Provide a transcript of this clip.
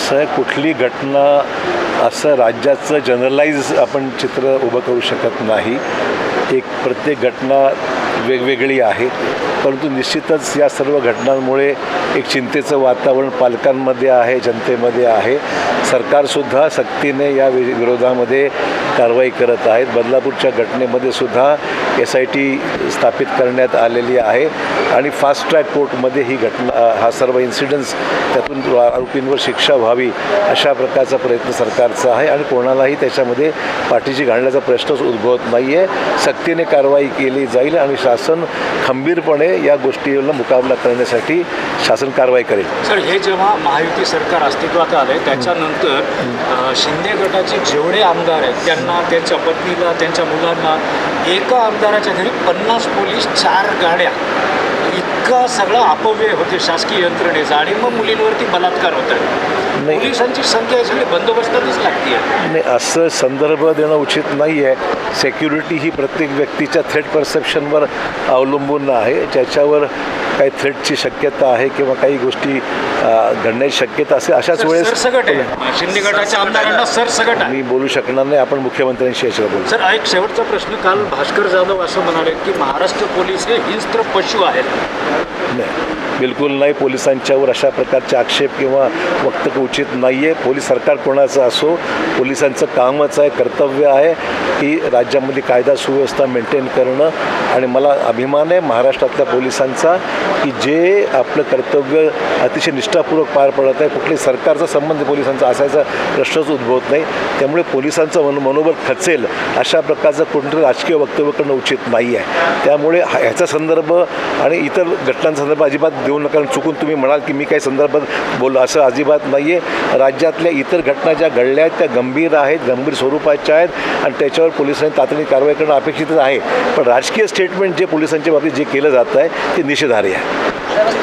असं कुठली घटना असं राज्याचं जनरलाइज आपण चित्र उभं करू शकत नाही. एक प्रत्येक घटना वेगवेगळी आहे. परंतु निश्चितच या सर्व घटनांमुळे एक चिंतेचं वातावरण पालकांमध्ये आहे जनतेमध्ये आहे. सरकारसुद्धा सक्तीने या वि- विरोधामध्ये कारवाई करत आहेत. बदलापूरच्या घटनेमध्ये सुद्धा एस आय टी स्थापित करण्यात आलेली आहे आणि फास्ट ट्रॅक कोर्टमध्ये ही घटना हा सर्व इन्सिडन्स त्यातून आरोपींवर शिक्षा व्हावी अशा प्रकारचा प्रयत्न सरकारचा आहे आणि कोणालाही त्याच्यामध्ये पाठीशी घालण्याचा प्रश्नच उद्भवत नाही आहे सक्तीने कारवाई केली जाईल आणि शासन खंबीरपणे या गोष्टीला मुकाबला करण्यासाठी शासन कारवाई करेल. सर हे जेव्हा महायुती सरकार अस्तित्वात आले त्याच्यानंतर शिंदे गटाचे जेवढे आमदार आहेत त्यांना त्यांच्या पत्नीला त्यांच्या मुलांना एका आमदाराच्या घरी पन्नास पोलीस चार गाड्या. इतका सगळं अपव्यय होते शासकीय यंत्रणेचा आणि मग मुलींवरती बलात्कार होत आहे नाही. पोलिसांची संख्या सगळी बंदोबस्तातच लागते नाही असं संदर्भ देणं उचित नाही आहे सेक्युरिटी ही प्रत्येक व्यक्तीच्या थ्रेट परसेप्शनवर अवलंबून आहे. ज्याच्यावर काही थ्रेटची शक्यता आहे किंवा काही गोष्टी घडण्याची शक्यता असेल अशाच वेळेस सरसगट आहे. शिंदे गटाच्या आमदारांना सरसगट आहे. मी बोलू शकणार नाही आपण मुख्यमंत्र्यांशी याच्यावर बोलू. सर एक शेवटचा प्रश्न काल भास्कर जाधव असं म्हणाले की महाराष्ट्र पोलीस हे हिंस्त्र पशु आहेत. नाही. बिलकुल नाही. पोलिसांच्यावर अशा प्रकारचे आक्षेप किंवा वक्तव्य उचित नाही आहे पोलीस सरकार कोणाचं असो पोलिसांचं कामच आहे कर्तव्य आहे की राज्यामध्ये कायदा सुव्यवस्था मेंटेन करणं. आणि मला अभिमान आहे महाराष्ट्रातल्या पोलिसांचा की जे आपलं कर्तव्य अतिशय निष्ठापूर्वक पार पडत आहे. कुठल्याही सरकारचा संबंध पोलिसांचा असायचा प्रश्नच उद्भवत नाही. त्यामुळे पोलिसांचं मन मनोबल खचेल अशा प्रकारचं कोणतंही राजकीय वक्तव्य करणं उचित नाही आहे त्यामुळे ह्याचा संदर्भ आणि इतर घटनांचा संदर्भ अजिबात देऊ नका चुकून तुम्ही म्हणाल की मी काही संदर्भात बोललो असं अजिबात नाही आहे राज्यातल्या इतर घटना ज्या घडल्या आहेत त्या गंभीर आहेत गंभीर स्वरूपाच्या आहेत आणि त्याच्यावर पोलिसांनी तातडीने कारवाई करणं अपेक्षितच आहे. पण राजकीय स्टेटमेंट जे पोलिसांच्या बाबतीत जे केलं जातं आहे ते निषेधार्ह आहे.